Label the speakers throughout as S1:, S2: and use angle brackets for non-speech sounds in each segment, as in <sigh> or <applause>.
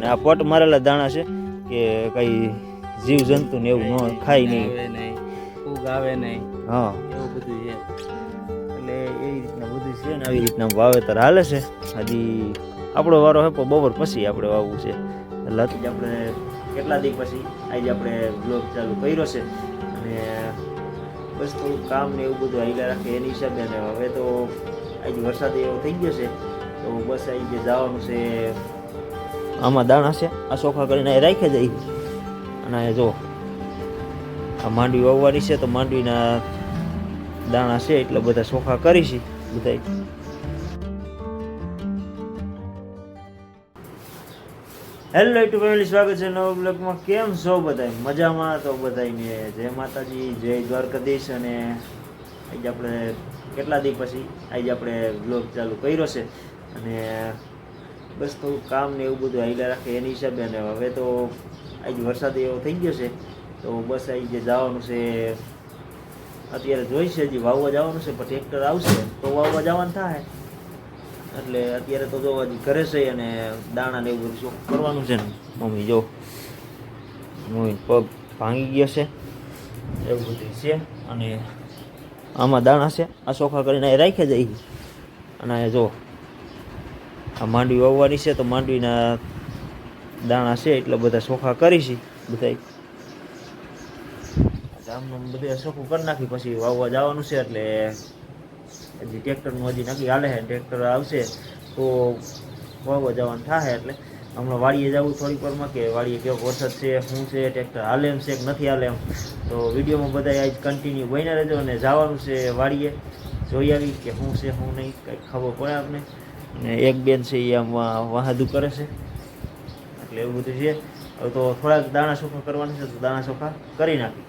S1: અને આ પોટ મારેલા દાણા છે કે કઈ જીવ જંતુ ને એવું ન ખાય નહીં
S2: આવે નહીં ફૂગ આવે નહીં.
S1: હા.
S2: એવું બધું છે.
S1: એટલે એ રીતના બધું છે ને આવી રીતના વાવેતર હાલે છે. હજી આપણો વારો હે બપોર પછી આપણે વાવવું છે. એટલે આપણે કેટલા દી પછી આજે આપણે બ્લોગ ચાલુ કર્યો છે. અને બસ થોડું કામ ને એવું બધું હાઈલા રાખે એની હિસાબે. અને હવે તો આજે વરસાદ એવો થઈ ગયો છે. તો બસ આજે જે જવાનું છે આમાં દાણા છે, આ ચોખા કરીને રાખી જઈ અને જો, આ માંડવી વાવવાની છે, તો માંડવીના દાણા છે, એટલે બધા ચોખા કરીશી બધા હેલો ટુ ફેમિલી સ્વાગત છે નવા બ્લોગમાં કેમ છો બધા મજામાં? તો બધાને જય માતાજી, જય દ્વારકાધીશ. અને આજે આપણે કેટલા દી પછી, આજે આપણે બ્લોગ ચાલુ કર્યો છે. અને બસ થોડું કામ ને એવું બધું હાઈલા રાખે એની હિસાબે અને હવે તો આજે વરસાદ એવો થઈ ગયો છે, તો બસ આજે જવાનું છે, અત્યારે જોઈ છે, હજી વાવવા જવાનું છે, પણ ટ્રેક્ટર આવશે તો વાવવા જવાનું થાય. એટલે અત્યારે તો જો હજી ઘરે છે અને દાણા ને એવું બધું કરવાનું છે ને, મમ્મી જો, મમ્મી પગ ભાંગી ગયો છે, એવું બધું છે, અને આમાં દાણા છે, આ ચોખા કરીને રાખ્યા રાખી જઈ અને આ જો આ માંડવી વાવવાની છે તો માંડવીના દાણા છે એટલે બધા ચોખા કરીશી બધા ગામનું બધે ચોખ્ખું કરી નાખી, પછી વાવવા જવાનું છે એટલે હજી ટ્રેક્ટરનું હજી નક્કી હાલે છે ટ્રેક્ટર આવશે તો વાવવા જવાનું થાય એટલે. હમણાં વાડીએ જવું થોડીક વારમાં કે વાડીએ કેવો વરસાદ છે, શું છે, ટ્રેક્ટર હાલે એમ છે કે નથી હાલે એમ. તો વિડીયોમાં બધા આજ કન્ટિન્યુ બન્યા રહેજો અને જવાનું છે વાડીએ. જોઈ આવી કે શું છે, શું નહીં, કંઈક ખબર પડે આપને. અને એક બેન છે એ આમ વાહાદું કરે છે. એટલે એવું બધું છે. હવે તો થોડાક દાણા ચોખા કરવાના છે, તો દાણા ચોખા કરી નાખી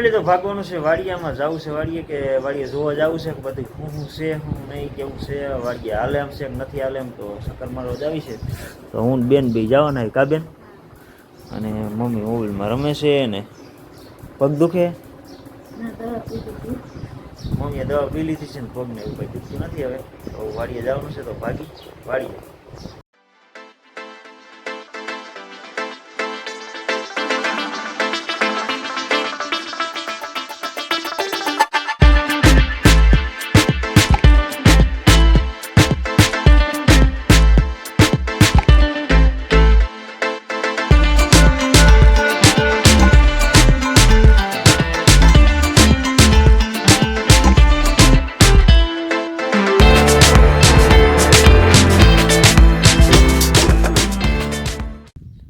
S1: ફેમિલી તો ભાગવાનું છે વાડિયામાં જવું છે વાડીએ કે વાડીએ જોવા જવું છે કે બધું શું શું છે શું નહીં કેવું છે વાડીએ હાલે એમ છે કે નથી હાલે એમ તો સકર જ આવી છે. તો હું બેન બી જવાના કા બેન? અને મમ્મી મોબાઈલમાં રમે છે ને પગ દુખે? મમ્મીએ દવા પી લીધી છે ને પગને એવું કંઈ દુખતું નથી હવે. તો વાડીએ જવાનું છે તો ભાગી વાડીએ.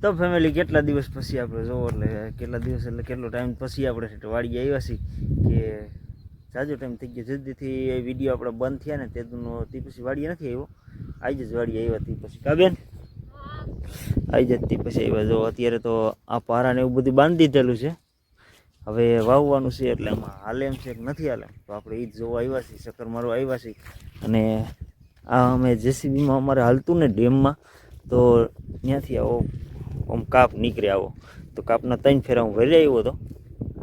S1: તો ફેમિલી કેટલા દિવસ પછી આપણે જોવો એટલે કેટલા દિવસ એટલે કેટલો ટાઈમ પછી આપણે વાડી આવ્યા છીએ કે જાજો ટાઈમ થઈ ગયો. જલ્દીથી એ વીડિયો આપણે બંધ થયા ને તેનો તે પછી વાડીએ નથી આવ્યો. આવી જ વાડી આવ્યા તે પછી. કાબેન આવી જ તે પછી આવ્યા. જો અત્યારે તો આ પારાને એવું બધું બાંધી દીધેલું છે. હવે વાવવાનું છે એટલે એમાં હાલે એમ છે કે નથી હાલે. તો આપણે એ જ જોવા આવ્યા છીએ. ચક્કર મારવા આવ્યા છીએ. અને આ અમે જેસીબીમાં અમારે હાલતું ને ડેમમાં, તો ત્યાંથી આવો. આમ કાપ નીકળી આવો. તો કાપના ત્રણ ફેરા હું ભરી આવ્યો હતો.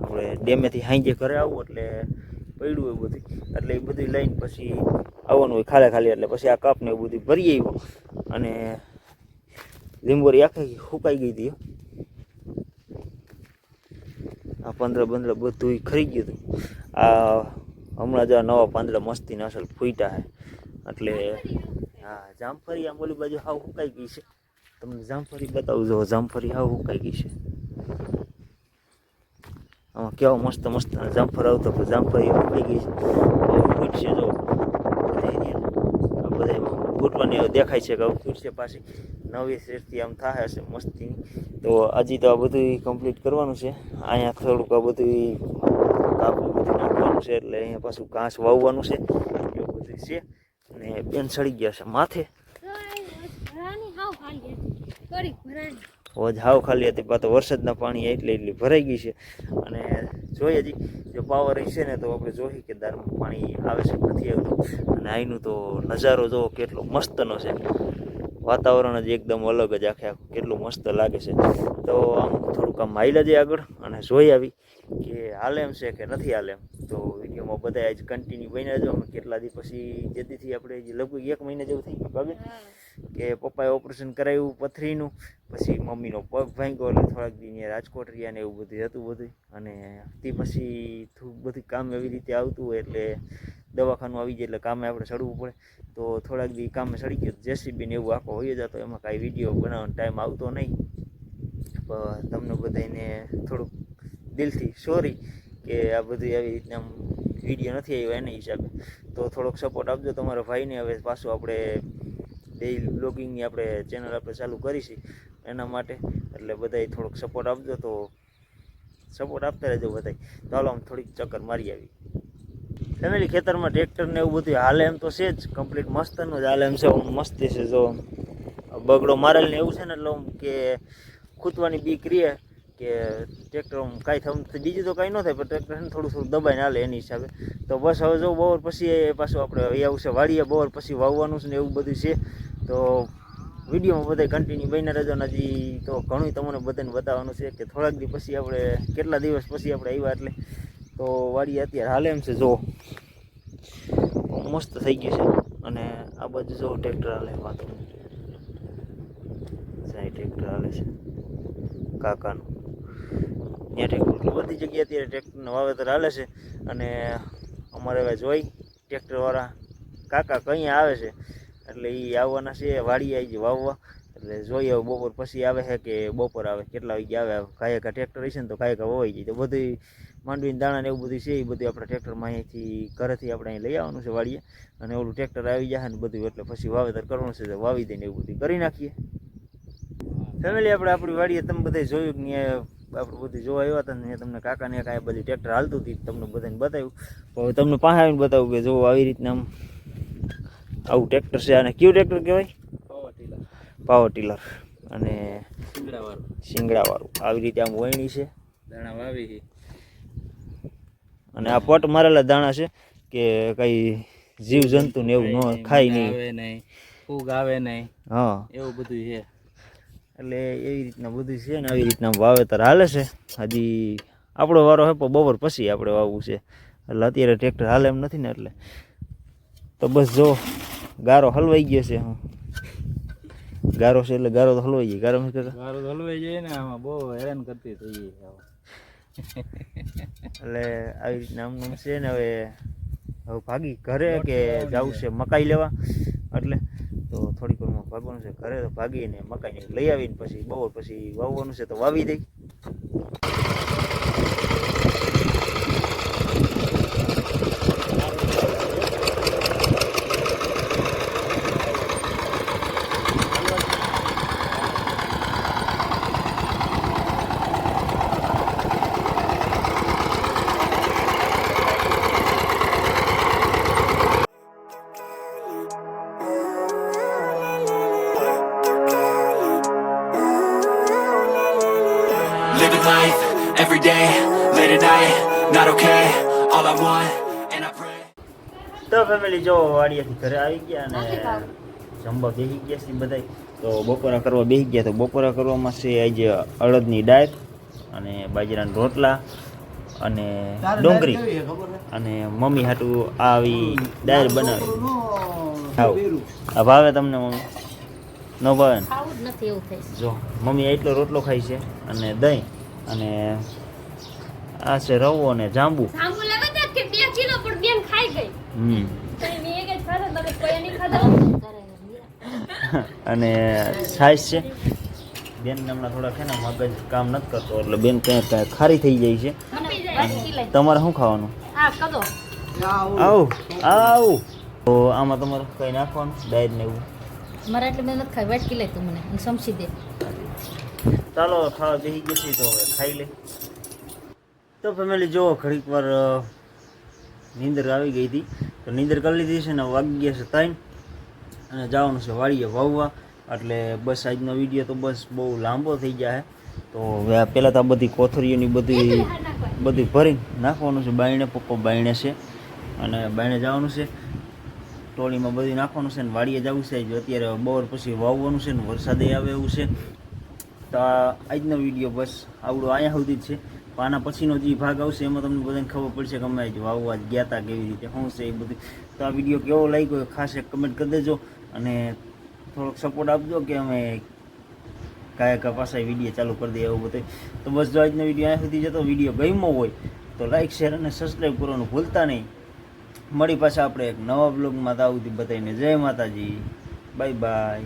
S1: આપણે ડેમેથી હાંજે ઘરે આવું એટલે પડ્યું એવું બધું. એટલે એ બધું લઈને પછી આવવાનું હોય ખાલે ખાલી એટલે પછી આ કાપને એવું બધું ભરી આવ્યો. અને લીંબોરી આખી સુકાઈ ગઈ હતી આ પાંદડા બંદડા બધું ખરી ગયું હતું. આ હમણાં જ આ નવા પાંદડા મસ્તીને અસલ ફૂટ્યા છે. એટલે, હા, જામફળી આમ ઓલી બાજુ હાવ સુકાઈ ગઈ છે. તમને જામફળી બતાવજો જામફળી આવું કઈ ગઈ છે. આમાં કેવા મસ્ત મસ્ત જામફળ આવતો પણ જામફળી સુકાઈ ગઈ છે. ફૂટ છે જો આ બધા ફૂટવાની દેખાય છે કે ફૂટ છે પાછી. નવી શેરથી આમ થાય હશે મસ્તી તો આજે તો આ બધું કમ્પ્લીટ કરવાનું છે. અહીંયા થોડુંક આ બધું કાપડું બધું નાખવાનું છે એટલે અહીંયા પાછું ઘાસ વાવવાનું છે. એવું બધું છે. અને બેન સડી ગયા છે માથે. હોજ હાવ ખાલી હતી પાછો વરસાદના પાણી એટલે એટલી ભરાઈ ગઈ છે. અને જોઈએ હજી જો પાવર છે ને તો આપણે જોઈએ કે દારમાં પાણી આવે છે નથી આવતું. અને અહીંનું તો નજારો જોવો કેટલો મસ્તનો છે. વાતાવરણ જ એકદમ અલગ જ આખે આખું કેટલું મસ્ત લાગે છે. તો આમ થોડુંક આમ માઇલ જઈએ આગળ અને જોઈ આવી કે હાલે એમ છે કે નથી હાલે એમ. તો વિડીયોમાં બધા આજ કન્ટિન્યુ બન્યા જો કેટલા દી પછી જેથી આપણે લગભગ એક મહિના જેવું થઈ ગયું ભાગે કે પપ્પાએ ઓપરેશન કરાવ્યું પથરીનું, પછી મમ્મીનો પગ ભાંગ્યો એટલે થોડાક દી રાજકોટ રહ્યા ને એવું બધું હતું બધું. અને તે પછી બધું કામ એવી રીતે આવતું હોય એટલે દવાખાનું આવી જાય એટલે કામે આપણે ચડવું પડે. તો થોડાક દી કામે ચડી ગયું. જેસીબી ને એવું આખો હોય જતો એમાં કાંઈ વીડિયો બનાવવાનો ટાઈમ આવતો નહીં. તમને બધાને થોડુંક દિલથી સોરી કે આ બધું આવી રીતના વીડિયો નથી આવ્યો એના હિસાબે. તો થોડોક સપોર્ટ આપજો તમારા ભાઈને. હવે પાછું આપણે ડેઇલી બ્લોગિંગની આપણે ચેનલ આપણે ચાલુ કરીશી એના માટે. એટલે બધાય થોડોક સપોર્ટ આપજો તો સપોર્ટ આપતા રહેજો બધાય. તો હાલો આમ થોડીક ચક્કર મારી આવી. ફેમિલી ખેતરમાં ટ્રેક્ટર ને એવું બધું હાલે એમ તો છે જ. કમ્પ્લીટ મસ્તનું જ હાલે એમ છે. મસ્તી છે જો. બગડો મારેલ ને એવું છે ને એટલે કે ખૂતવાની બીક રહે કે ટ્રેક્ટર કાંઈ થવું. બીજું તો કાંઈ ન થાય, પણ ટ્રેક્ટર થોડું થોડું દબાઈને હાલે એની હિસાબે. તો બસ હવે જો બપોર પછી એ પાછું આપણે એ આવશે વાડીએ બપોર પછી વાવવાનું છે ને એવું બધું છે. તો વિડીયોમાં બધા કન્ટિન્યુ બન્યા રહેજો ને તો ઘણું તમને બધાને બતાવવાનું છે કે થોડાક દી પછી આપણે કેટલા દિવસ પછી આપણે આવ્યા એટલે તો વાડીએ અત્યારે હાલે એમ છે, જો. મસ્ત થઈ ગયું છે. અને આ બાજુ જો ટ્રેક્ટર હાલે, વાતો. સાઈ ટ્રેક્ટર હાલે છે. કાકાનું. ત્યાં ટ્રેક્ટર બધી જગ્યાએ અત્યારે ટ્રેક્ટરનું વાવેતર હાલે છે અને અમારે હવે જોઈ ટ્રેક્ટરવાળા કાકા કંઈ આવે છે. એટલે એ આવવાના છે, વાડી આવી જાય વાવવા. એટલે જોઈએ હવે બપોર પછી આવે છે કે બપોર આવે, કેટલા વાગે આવે. કાંઈ કા ટ્રેક્ટર હશે ને તો કાંઈ કા વવાઈ જાય. તો બધી માંડવીને દાણા ને એવું બધું છે, એ બધું આપણે ટ્રેક્ટરમાં અહીંથી ઘરેથી આપણે અહીં લઈ આવવાનું છે વાડીએ. અને ઓલું ટ્રેક્ટર આવી જાય ને બધું એટલે પછી વાવેતર કરવાનું છે, તો વાવી દઈને એવું બધું કરી નાખીએ. ફેમિલી, આપણે આપણી વાડીએ તમે બધા જોયું કે આપણે બધું જોવા આવ્યા હતા ને તમને કાકાને કાંઈ બધી ટ્રેક્ટર હાલતું હતી તમને બધાને બતાવ્યું. તો હવે તમને પાસે આવીને બતાવું કે જો આવી રીતના આમ આવું ટ્રેક્ટર છે અને કયું ટ્રેક્ટર કહેવાય? પાવર ટીલર અને
S2: શીંગડાવાળું.
S1: આવી રીતે આમ વહેણી છે.
S2: દાણા વાવી છે.
S1: અને આ પટ મારેલા દાણા છે કે કઈ જીવ જંતુ ને એવું ન ખાય નહીં.
S2: આવે નહીં ફૂગ આવે નહીં
S1: હા.
S2: એવું બધું છે.
S1: એટલે એવી રીતના બધું છે ને આવી રીતના વાવેતર હાલે છે. હજી આપણો વારો હે પણ બપોર પછી આપણે વાવવું છે. એટલે અત્યારે ટ્રેક્ટર હાલે એમ નથી ને એટલે. તો બસ જો ગારો હલવાઈ ગયો છે હું ગારો છે એટલે ગારો તો હલવાઈ ગયો ગારો
S2: ગારો તો હલવાઈ જાય ને આમાં બહુ હેરાન કરતી થઈ
S1: એટલે આવી રીતના આમનું છે ને હવે હવે ભાગી ઘરે કે જવું છે મકાઈ લેવા. એટલે તો થોડીક વારમાં ભાગવાનું છે. ઘરે તો ભાગીને મકાઈને લઈ આવીને પછી બપોર પછી વાવવાનું છે તો વાવી દઈ.
S3: Living life every day, late at night, not okay. All I want, and I pray.
S1: તો ફેમિલી જો વાડિયાથી ઘરે આવી ગયા અને જમવા બેસી ગયા છે બધા તો બપોરા કરવા બેસી ગયા તો બપોરા કરવામાં છે આજે અડદની દાળ અને બાજરાના રોટલા અને ડુંગળી. અને મમ્મી હાટું આવી દાળ બનાવી. ખાવ આ ભાવે તમને મમ્મી? ન ભાવે
S4: ખાવું જ નથી એવું થાય.
S1: જો મમ્મી એટલો રોટલો ખાય છે અને દહીં અને આ છે રવો અને જાંબુ.
S4: આંબુ લાગે કે બે કિલો પણ બેન ખાઈ ગઈ.
S1: હમ.
S4: તો મેં એક જ ખાધા તમે કોઈ નહીં ખાધા. <laughs>
S1: અને છાશ છે. બેન હમણાં થોડા છે ને મગજ કામ નથી કરતો એટલે બેન ક્યાંક ખારી થઈ જાય છે. તમારે શું ખાવાનું?
S4: આવું આવું.
S1: આવ આવ. તો આમાં તમારે કંઈ નાખવાનું? ડાયટ ને એવું?
S4: મારે એટલે મહેનત ખાઈ વાટકી લે તું મને સમજી દે.
S1: ચાલો ખાવા બેસી જશે તો હવે ખાઈ લે તો ફેમિલી જો ઘડીક વાર નીંદર આવી ગઈ હતી. તો નીંદર કરી લીધી છે ને વાગી ગયા છે ત્રણ. અને જવાનું છે વાડીએ વાવવા. એટલે બસ આજનો વીડિયો તો બસ બહુ લાંબો થઈ જાય તો હવે આ પહેલાં તો આ બધી કોથરીઓની બધી બધી ભરી નાખવાનું છે. બાયણે પપ્પા બાયણે છે. અને બાયણે જવાનું છે. ટોળીમાં બધું નાખવાનું છે ને વાડીએ જવું છે. જો અત્યારે બપોર પછી વાવવાનું છે ને વરસાદે આવે એવું છે. તો આજનો વીડિયો બસ આવડો અહીંયા સુધી જ છે. પણ આના પછીનો જે ભાગ આવશે એમાં તમને બધાને ખબર પડશે કે અમે જ વાવવા ગયા હતા કેવી રીતે શું છે એ બધું. તો આ વીડિયો કેવો લાગ્યો ખાસ એક કમેન્ટ કરી દેજો અને થોડોક સપોર્ટ આપજો કે અમે કયા કયા પાસે વીડિયો ચાલુ કરી દઈએ એવું બધું. તો બસ જો આજનો વીડિયો અહીંયા સુધી જતો, વીડિયો ગમ્યો હોય તો લાઈક શેર અને સબસ્ક્રાઈબ કરવાનું ભૂલતા નહીં. મળી પાછા આપણે એક નવા બ્લોગમાં તાવથી બતાવીને જય માતાજી. Bye bye